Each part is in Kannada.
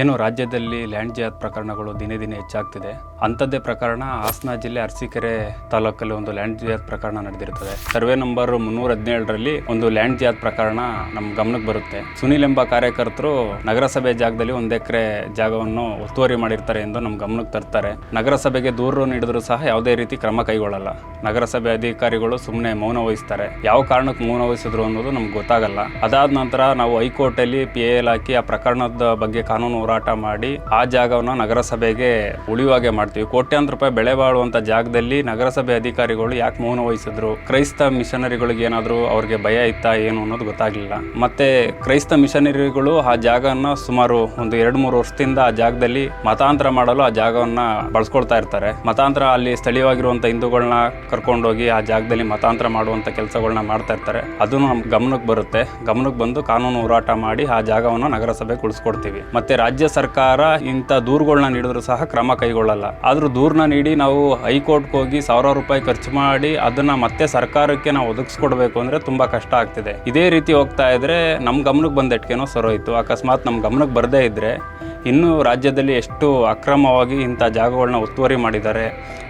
ಏನು ರಾಜ್ಯದಲ್ಲಿ ಲ್ಯಾಂಡ್ ಜಿಯಾದ್ ಪ್ರಕರಣಗಳು ದಿನೇ ದಿನೇ ಹೆಚ್ಚಾಗ್ತಿದೆ. ಅಂಥದ್ದೇ ಪ್ರಕರಣ ಹಾಸನ ಜಿಲ್ಲೆ ಅರಸೀಕೆರೆ ತಾಲೂಕಲ್ಲಿ ಒಂದು ಲ್ಯಾಂಡ್ ಜಿಯಾದ್ ಪ್ರಕರಣ ನಡೆದಿರುತ್ತದೆ. ಸರ್ವೆ ನಂಬರ್ ಮುನ್ನೂರ ಹದಿನೇಳರಲ್ಲಿ ಒಂದು ಲ್ಯಾಂಡ್ ಜಿಯಾದ್ ಪ್ರಕರಣ ನಮ್ಮ ಗಮನಕ್ಕೆ ಬರುತ್ತೆ. ಸುನಿಲ್ ಎಂಬ ಕಾರ್ಯಕರ್ತರು ನಗರಸಭೆ ಜಾಗದಲ್ಲಿ ಒಂದು ಎಕರೆ ಜಾಗವನ್ನು ಒತ್ತುವರಿ ಮಾಡಿರ್ತಾರೆ ಎಂದು ನಮ್ಮ ಗಮನಕ್ಕೆ ತರ್ತಾರೆ. ನಗರಸಭೆಗೆ ದೂರು ನೀಡಿದರೂ ಸಹ ಯಾವುದೇ ರೀತಿ ಕ್ರಮ ಕೈಗೊಳ್ಳಲ್ಲ. ನಗರಸಭೆ ಅಧಿಕಾರಿಗಳು ಸುಮ್ಮನೆ ಮೌನ ವಹಿಸ್ತಾರೆ. ಯಾವ ಕಾರಣಕ್ಕೆ ಮೌನ ವಹಿಸಿದ್ರು ಅನ್ನೋದು ನಮ್ಗೆ ಗೊತ್ತಾಗಲ್ಲ. ಅದಾದ ನಂತರ ನಾವು ಹೈಕೋರ್ಟಲ್ಲಿ ಪಿ ಎಲ್ ಹಾಕಿ ಆ ಪ್ರಕರಣದ ಬಗ್ಗೆ ಕಾನೂನು ಹೋರಾಟ ಮಾಡಿ ಆ ಜಾಗವನ್ನು ನಗರಸಭೆಗೆ ಉಳಿಯುವಾಗೆ ಮಾಡ್ತೀವಿ. ಕೋಟ್ಯಾಂತರ ರೂಪಾಯಿ ಬೆಳೆ ಬಾಳುವಂಥ ಜಾಗದಲ್ಲಿ ನಗರಸಭೆ ಅಧಿಕಾರಿಗಳು ಯಾಕೆ ಮೌನ ವಹಿಸಿದ್ರು? ಕ್ರೈಸ್ತ ಮಿಷನರಿಗಳಿಗೆ ಏನಾದರೂ ಅವ್ರಿಗೆ ಭಯ ಇತ್ತಾ ಏನು ಅನ್ನೋದು ಗೊತ್ತಾಗಲಿಲ್ಲ. ಮತ್ತೆ ಕ್ರೈಸ್ತ ಮಿಷನರಿಗಳು ಆ ಜಾಗವನ್ನು ಸುಮಾರು ಒಂದು ಎರಡು ಮೂರು ವರ್ಷದಿಂದ ಆ ಜಾಗದಲ್ಲಿ ಮತಾಂತರ ಮಾಡಲು ಆ ಜಾಗವನ್ನ ಬಳಸ್ಕೊಳ್ತಾ ಇರ್ತಾರೆ. ಮತಾಂತರ ಅಲ್ಲಿ ಸ್ಥಳೀಯವಾಗಿರುವಂತ ಹಿಂದೂಗಳನ್ನ ಕರ್ಕೊಂಡೋಗಿ ಆ ಜಾಗದಲ್ಲಿ ಮತಾಂತರ ಮಾಡುವಂತ ಕೆಲಸಗಳನ್ನ ಮಾಡ್ತಾ ಇರ್ತಾರೆ. ಅದು ನಮ್ಮ ಗಮನಕ್ಕೆ ಬರುತ್ತೆ. ಗಮನಕ್ಕೆ ಬಂದು ಕಾನೂನು ಹೋರಾಟ ಮಾಡಿ ಆ ಜಾಗವನ್ನು ನಗರಸಭೆಗೆ ಉಳಿಸ್ಕೊಡ್ತೀವಿ. ಮತ್ತೆ ರಾಜ್ಯ ಸರ್ಕಾರ ಇಂಥ ದೂರುಗಳನ್ನ ನೀಡಿದ್ರು ಸಹ ಕ್ರಮ ಕೈಗೊಳ್ಳಲ್ಲ. ಆದರೂ ದೂರನ್ನ ನೀಡಿ ನಾವು ಹೈಕೋರ್ಟ್ಗೆ ಹೋಗಿ ಸಾವಿರಾರು ರೂಪಾಯಿ ಖರ್ಚು ಮಾಡಿ ಅದನ್ನ ಮತ್ತೆ ಸರ್ಕಾರಕ್ಕೆ ನಾವು ಒದಗಿಸ್ಕೊಡ್ಬೇಕು ಅಂದ್ರೆ ತುಂಬಾ ಕಷ್ಟ ಆಗ್ತಿದೆ. ಇದೇ ರೀತಿ ಹೋಗ್ತಾ ಇದ್ರೆ ನಮ್ಮ ಗಮನಕ್ಕೆ ಬಂದಟ್ಕೇನೋ ಸರೋಯ್ತು. ಅಕಸ್ಮಾತ್ ನಮ್ಮ ಗಮನಕ್ಕೆ ಬರದೇ ಇದ್ರೆ ಇನ್ನೂ ರಾಜ್ಯದಲ್ಲಿ ಎಷ್ಟು ಅಕ್ರಮವಾಗಿ ಇಂಥ ಜಾಗಗಳನ್ನ ಒತ್ತುವರಿ ಮಾಡಿದ್ದಾರೆ.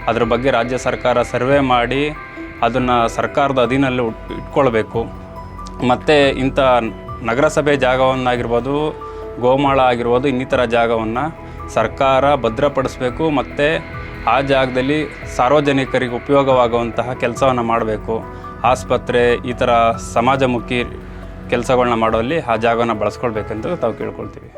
ಅದ್ರ ಬಗ್ಗೆ ರಾಜ್ಯ ಸರ್ಕಾರ ಸರ್ವೆ ಮಾಡಿ ಅದನ್ನು ಸರ್ಕಾರದ ಅಧೀನಲ್ಲಿ ಇಟ್ಕೊಳ್ಬೇಕು. ಮತ್ತು ಇಂಥ ನಗರಸಭೆ ಜಾಗವನ್ನಾಗಿರ್ಬೋದು ಗೋಮಾಳ ಆಗಿರ್ಬೋದು ಇನ್ನಿತರ ಜಾಗವನ್ನು ಸರ್ಕಾರ ಭದ್ರಪಡಿಸಬೇಕು ಮತ್ತು ಆ ಜಾಗದಲ್ಲಿ ಸಾರ್ವಜನಿಕರಿಗೆ ಉಪಯೋಗವಾಗುವಂತಹ ಕೆಲಸವನ್ನು ಮಾಡಬೇಕು. ಆಸ್ಪತ್ರೆ ಈ ಥರ ಸಮಾಜಮುಖಿ ಕೆಲಸಗಳನ್ನ ಮಾಡುವಲ್ಲಿ ಆ ಜಾಗವನ್ನು ಬಳಸ್ಕೊಳ್ಬೇಕೆಂದು ತಾವು ಕೇಳ್ಕೊಳ್ತೀವಿ.